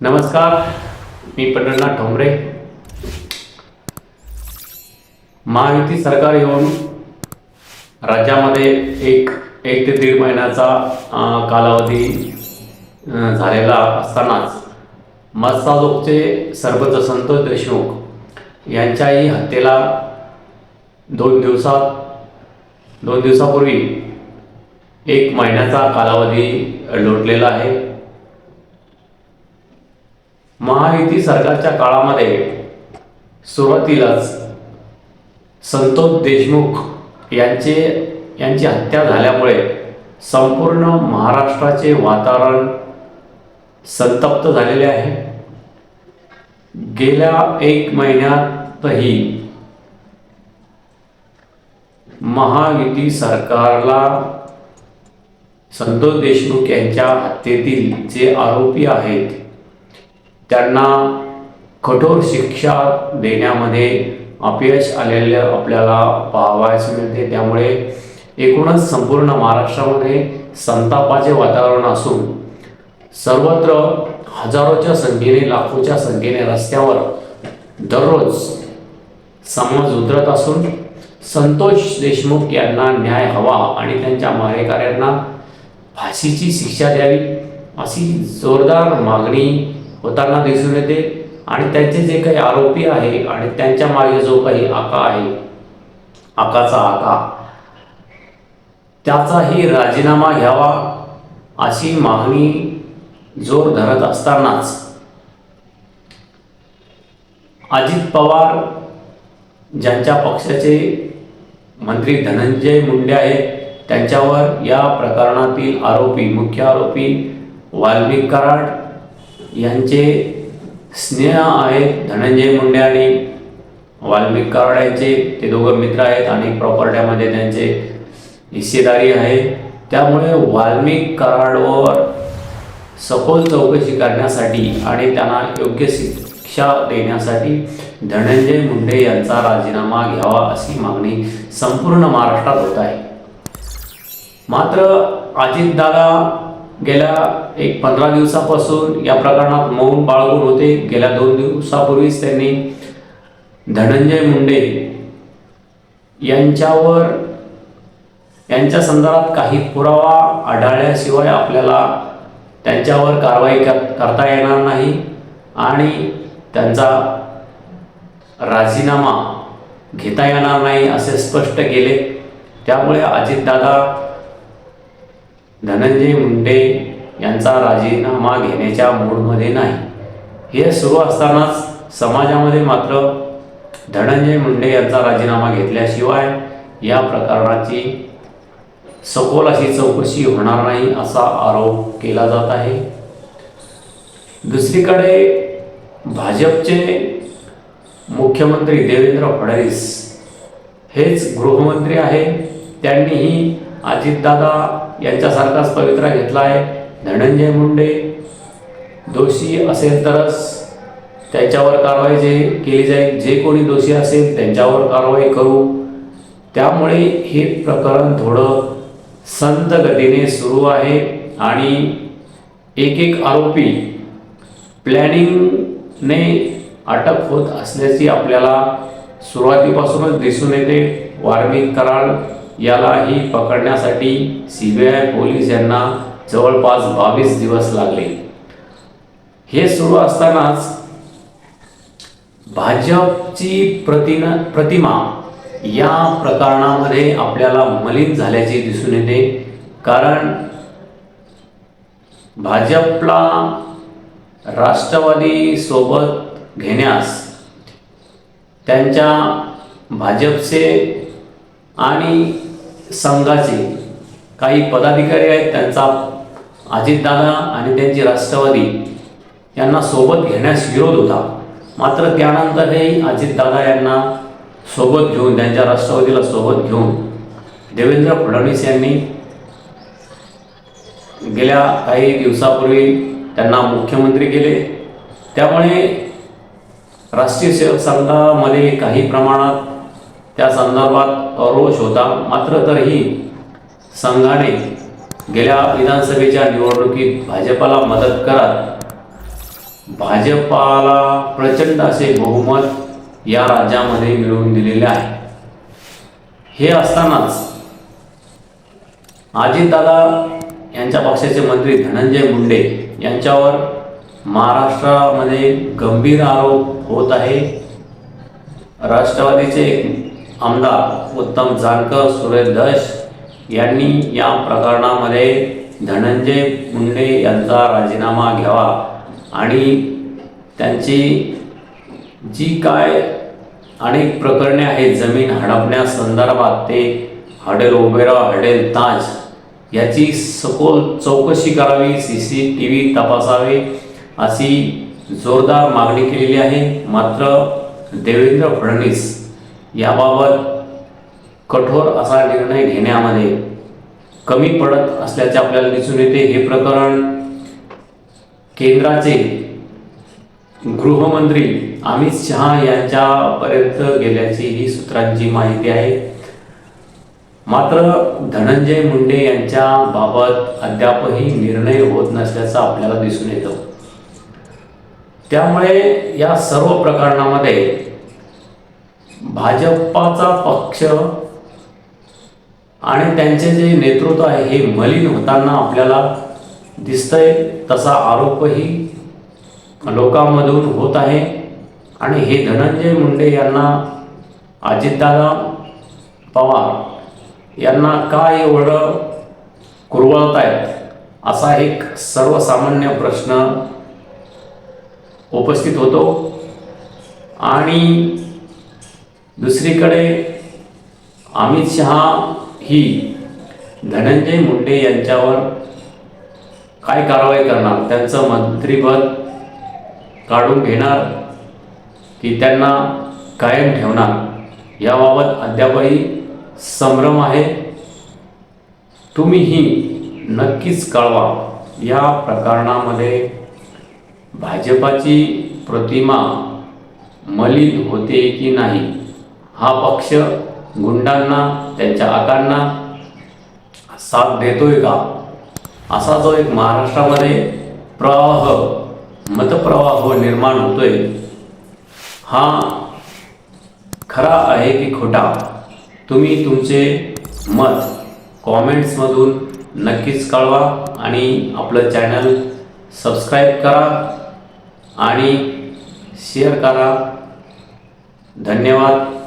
नमस्कार मी पंढरनाथ ठोंबरे. महायुती सरकार येऊन राज्यामध्ये एक एक ते दीड महिन्याचा कालावधी झालेला असतानाच मस्ताजोगचे सरपंच संतोष देशमुख यांच्याही हत्येला दोन दिवसात दोन दिवसापूर्वी एक महिन्याचा कालावधी लोटलेला आहे. महायुती सरकारच्या काळामध्ये सुरुवातीलाच संतोष देशमुख यांचे यांची हत्या झाल्यामुळे संपूर्ण महाराष्ट्राचे वातावरण संतप्त झालेले आहे. गेल्या एक महिन्यातही महायुती सरकारला संतोष देशमुख यांच्या हत्येतील जे आरोपी आहेत त्यांना कठोर शिक्षा देण्यामध्ये अपयश आलेले आपल्याला पाहावयास मिळते. त्यामुळे एकूणच संपूर्ण महाराष्ट्रामध्ये संतापाचे वातावरण असून सर्वत्र हजारोच्या संख्येने लाखोच्या संख्येने रस्त्यावर दररोज समाज उतरत असून संतोष देशमुख यांना न्याय हवा आणि त्यांच्या मारेकऱ्यांना फाशीची शिक्षा द्यावी अशी जोरदार मागणी होताना दिसून येते. आणि त्यांचे जे काही आरोपी आहे आणि त्यांच्या मागे जो काही आका आहे आकाचा आका त्याचाही राजीनामा घ्यावा अशी मागणी जोर धरत असतानाच अजित पवार ज्यांच्या पक्षाचे मंत्री धनंजय मुंडे आहेत त्यांच्यावर या प्रकरणातील आरोपी मुख्य आरोपी वाल्मिक कराड यांचे स्नेह आहेत धनंजय मुंडे आणि वाल्मिक कराड यांचे ते दोघं मित्र आहेत आणि प्रॉपर्ट्यामध्ये त्यांचे हिस्सेदारी आहे. त्यामुळे वाल्मिक कराडवर सखोल चौकशी करण्यासाठी आणि त्यांना योग्य शिक्षा देण्यासाठी धनंजय मुंडे यांचा राजीनामा घ्यावा अशी मागणी संपूर्ण महाराष्ट्रात होत आहे. मात्र अजितदादा गेल्या एक पंधरा दिवसापासून या प्रकरणात मौन बाळगून होते. गेल्या दोन दिवसापूर्वीच त्यांनी धनंजय मुंडे यांच्यावर यांच्या संदर्भात काही पुरावा आढळल्याशिवाय आपल्याला त्यांच्यावर कारवाई कर करता येणार नाही. आणि त्यांचा राजीनामा घेता येणार नाही असे स्पष्ट केले. त्यामुळे अजितदादा धनंजय मुंडे यांचा राजीनामा घेण्याच्या मूडमध्ये नाही. हे सुरू असतानाच समाजामध्ये मात्र धनंजय मुंडे यांचा राजीनामा घेतल्याशिवाय या प्रकरणाची सखोल अशी चौकशी होणार नाही असा आरोप केला जात आहे. दुसरीकडे भाजपचे मुख्यमंत्री देवेंद्र फडणवीस हेच गृहमंत्री आहे त्यांनीही अजितदादा यांच्यासारखाच पवित्रा घेतला आहे धनंजय मुंडे दोषी असेल तरच त्यांच्यावर कारवाई जे केली जाईल जे कोणी दोषी असेल त्यांच्यावर कारवाई करू. त्यामुळे हे प्रकरण थोडं संत गतीने सुरू आहे आणि एक एक आरोपी प्लॅनिंगने अटक होत असल्याची आपल्याला सुरुवातीपासूनच दिसून येते. वार्मिक कराड यालाही पकडण्यासाठी सी बी आय पोलीस यांना जवळपास बावीस दिवस लागले. हे सुरू असतानाच भाजपची प्रतिन प्रतिमा या प्रकरणामध्ये आपल्याला मलिन झाल्याचे दिसून येते. कारण भाजपला राष्ट्रवादी सोबत घेण्यास त्यांच्या भाजपचे आणि संघाचे काही पदाधिकारी आहेत त्यांचा अजितदादा आणि त्यांची राष्ट्रवादी यांना सोबत घेण्यास विरोध होता. मात्र त्यानंतरही अजितदादा यांना सोबत घेऊन त्यांच्या राष्ट्रवादीला सोबत घेऊन देवेंद्र फडणवीस यांनी गेल्या काही दिवसापूर्वी त्यांना मुख्यमंत्री केले. त्यामुळे राष्ट्रीय सेवक संघामध्ये काही प्रमाणात त्या संदर्भात रोष होता. मात्र तरीही संघाने गेल्या विधानसभेच्या निवडणुकीत भाजपला मदत करत भाजपाला प्रचंड असे बहुमत या राज्यामध्ये मिळवून दिलेले आहे. हे असतानाच अजितदादा यांच्या पक्षाचे मंत्री धनंजय मुंडे यांच्यावर महाराष्ट्रामध्ये गंभीर आरोप होत आहे. राष्ट्रवादीचे आमदार उत्तम जानकर सुरेश दश यांनी या प्रकरणामध्ये धनंजय मुंडे यांचा राजीनामा घ्यावा आणि त्यांची जी काय अनेक प्रकरणे आहेत जमीन हडपण्यासंदर्भात ते हडेल ओबेरा हडेल ताज याची सखोल चौकशी करावी सी सी टी व्ही तपासावे अशी जोरदार मागणी केलेली आहे. मात्र देवेंद्र फडणवीस याबाबत कठोर असा निर्णय घेण्यामध्ये कमी पडत असल्याचे आपल्याला दिसून येते. हे प्रकरण केंद्राचे गृहमंत्री अमित शहा यांच्यापर्यंत गेल्याची ही सूत्रांची माहिती आहे. मात्र धनंजय मुंडे यांच्या बाबत अद्यापही निर्णय होत नसल्याचं आपल्याला दिसून येतं. त्यामुळे या सर्व प्रकरणामध्ये भाजपाचा पक्ष आणि त्यांचे जे नेतृत्व आहे हे मलिन होताना आपल्याला दिसतंय तसा आरोपही लोकांमधून होत आहे. आणि हे धनंजय मुंडे यांना अजितदादा पवार यांना काय एवढं कुरवळत आहेत असा एक सर्वसामान्य प्रश्न उपस्थित होतो. आणि दुसरीकडे अमित शहा ही धनंजय मुंडे यांच्यावर काय कारवाई करणार? त्यांचं मंत्रिपद काढून घेणार की त्यांना कायम ठेवणार? याबाबत अद्यापही संभ्रम आहे. तुम्हीही नक्कीच कळवा. या प्रकरणामध्ये भाजपाची प्रतिमा मलिन होते की नाही? हा पक्ष गुंडांना त्यांच्या आकांना साथ देतोय का? असा जो एक महाराष्ट्रामध्ये प्रवाह मतप्रवाह निर्माण होतोय हा खरा आहे की खोटा? तुम्ही तुमचे मत कॉमेंट्समधून नक्कीच कळवा आणि आपलं चॅनल सबस्क्राईब करा आणि शेअर करा. धन्यवाद.